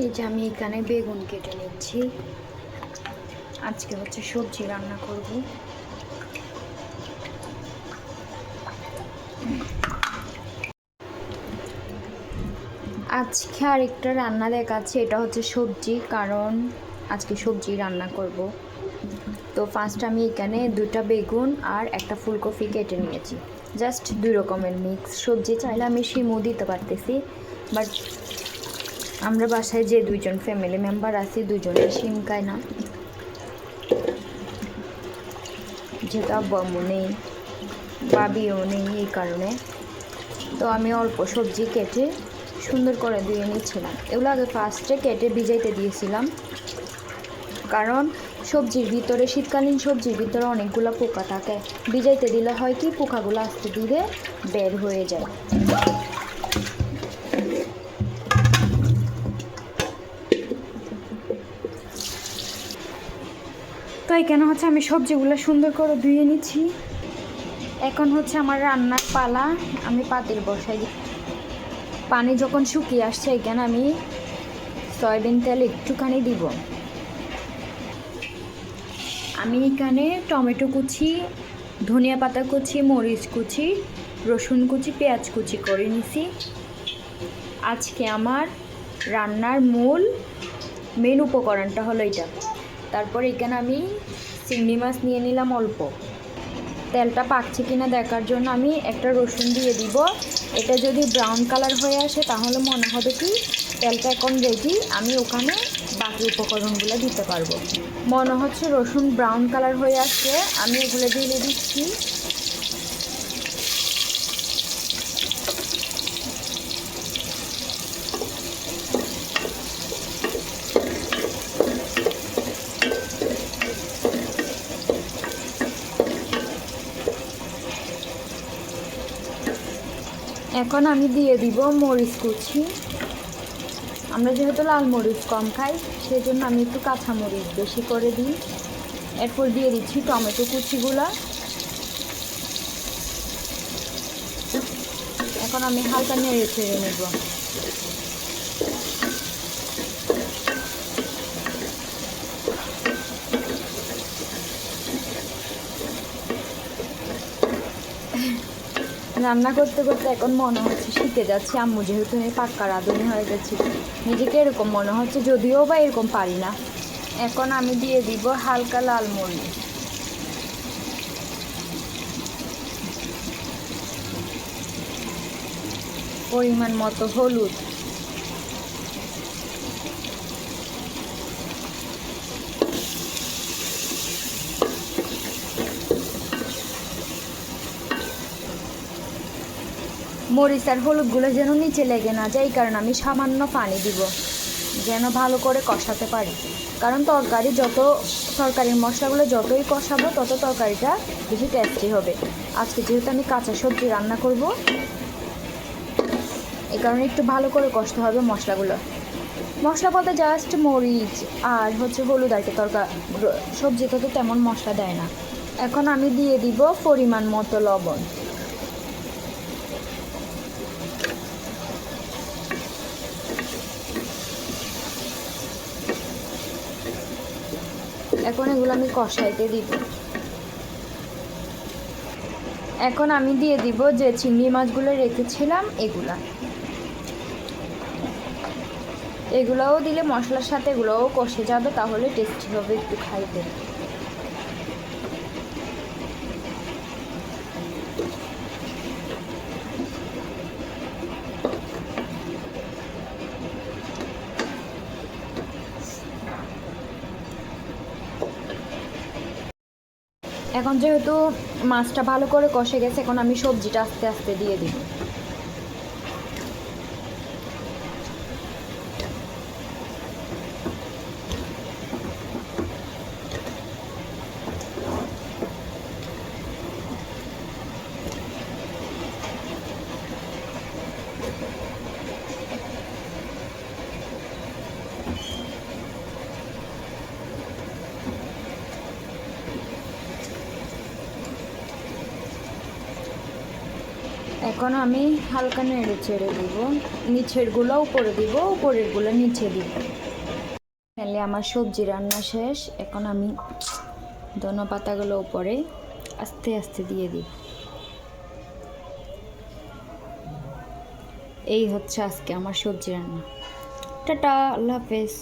এই যে আমি এখানে বেগুন কেটে নিচ্ছি। আজকে হচ্ছে সবজি রান্না করব। আজকে আরেকটা রান্না দেখাচ্ছে, এটা হচ্ছে সবজি, কারণ আজকে সবজি রান্না করব। তো ফার্স্ট আমি এখানে দুটা বেগুন আর একটা ফুলকপি কেটে নিয়েছি। জাস্ট দুই রকমের মিক্স সবজি চাইলে আমি শিমও দিতে পারতেছি বাট আমরা বাসায় যে দুইজন ফ্যামিলি মেম্বার আছি দুজনে শিম খায় না। আব্বু আম্মু নেই, বাবিও নেই এই কারণে। তো আমি অল্প সবজি কেটে সুন্দর করে দিয়ে নিচ্ছিলাম। এগুলো আগে ফার্স্টে কেটে ভিজাইতে দিয়েছিলাম। কারণ সবজির ভিতরে, শীতকালীন সবজির ভিতরে অনেকগুলো পোকা থাকে। ভিজাইতে দিলে হয় কি, পোকাগুলো আস্তে ধীরে বের হয়ে যায়। তো এখানে হচ্ছে আমি সবজিগুলো সুন্দর করে ধুয়ে নিচ্ছি? এখন হচ্ছে আমার রান্নার পালা। আমি পাতিল বসাই। পানি যখন শুকিয়ে আসছে এখানে আমি সয়াবিন তেল একটুখানি দিব। আমি এখানে টমেটো কুচি, ধনিয়া পাতা কুচি, মরিচ কুচি, রসুন কুচি, পেঁয়াজ কুচি করে নিছি। আজকে আমার রান্নার মূল মেন উপকরণটা হলো এটা। তারপর এখানে আমি চিংড়ি মাছ নিয়ে নিলাম অল্প। তেলটা পাকছে কিনা দেখার জন্য আমি একটা রসুন দিয়ে দিব। এটা যদি ব্রাউন কালার হয়ে আসে তাহলে মনে হবে কি তেলটা এখন রেডি আমি ওখানে বাকি উপকরণগুলো দিতে পারব। মনে হচ্ছে রসুন ব্রাউন কালার হয়ে আসছে, আমি এগুলো দিয়ে দিচ্ছি। এখন আমি দিয়ে দিব মরিচ কুচি। আমরা যেহেতু লাল মরিচ কম খাই, সেজন্য আমি একটু কাঁচা মরিচ বেশি করে দিই। এরপর দিয়ে দিচ্ছি টমেটো কুচিগুলো। এখন আমি হালকা নেড়ে ছেড়ে নেব। রান্না করতে করতে এখন মনে হচ্ছে শিখে যাচ্ছি। আম্মু যেহেতু আমি পাক্কা রাঁধুনি হয়ে গেছি, নিজেকে এরকম মনে হচ্ছে যদিও বা এরকম পারি না। এখন আমি দিয়ে দিব হালকা লাল মরিচ। পরিমাণ মতো হলুদ। মরিচ আর হলুদগুলো যেন নিচে লেগে না যায়, এই কারণে আমি সামান্য পানি দিব, যেন ভালো করে কষাতে পারি। কারণ তরকারি যত, তরকারির মশলাগুলো যতই কষাবো, তত তরকারিটা বেশি টেস্টি হবে। আজকে যেহেতু আমি কাঁচা সবজি রান্না করব এই কারণে একটু ভালো করে কষতে হবে মশলাগুলো। মশলা বলতে জাস্ট মরিচ আর হচ্ছে হলুদ আর কি তরকা, সবজিতে তো তেমন মশলা দেয় না। এখন আমি দিয়ে দিব পরিমাণ মতো লবণ। এখন এগুলো আমি কষাইতে দিব। এখন আমি দিয়ে দিব যে চিংড়ি মাছগুলো রেখেছিলাম এগুলা। এগুলোও দিলে মশলার সাথে এগুলোও কষে যাবে, তাহলে টেস্টি হবে একটু খাইতে। এখন যেহেতু মাছটা ভালো করে কষে গেছে এখন আমি সবজিটা আস্তে আস্তে দিয়ে দিব। এখন আমি হালকা নেড়ে চেড়ে দিব। নিচেরগুলো উপরে দিব উপরেরগুলো নিচে দিব। তাহলে আমার সবজি রান্না শেষ। এখন আমি ধনে পাতাগুলো উপরে আস্তে আস্তে দিয়ে দিব। এই হচ্ছে আজকে আমার সবজি রান্না। টাটা, আল্লাহ হাফেজ।